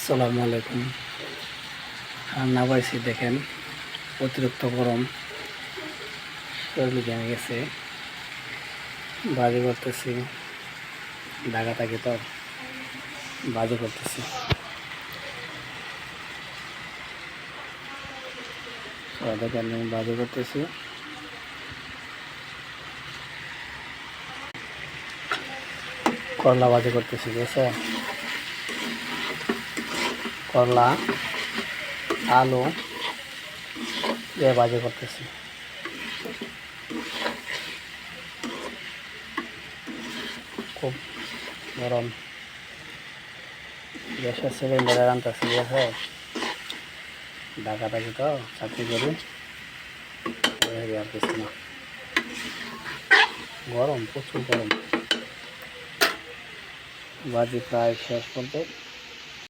আসসালামু আলাইকুম। রান্না পাইছি দেখেন, অতিরিক্ত গরম। শরীর গেছে। বাজি করতেছি, ঢাকা থাকি তো বাজি করতেছি। দেখেন, আমি বাজি করতেছি। করলা বাজি করতেছি বুঝছে করলা, আলু দিয়ে বাজি করতেছি। খুব গরম। গ্যাসের সিলিন্ডারে রান্তাছি আছে? ঢাকা থাকি তো চাকরি করি। না। গরম, প্রচুর গরম। বাজি প্রায় শেষ করতে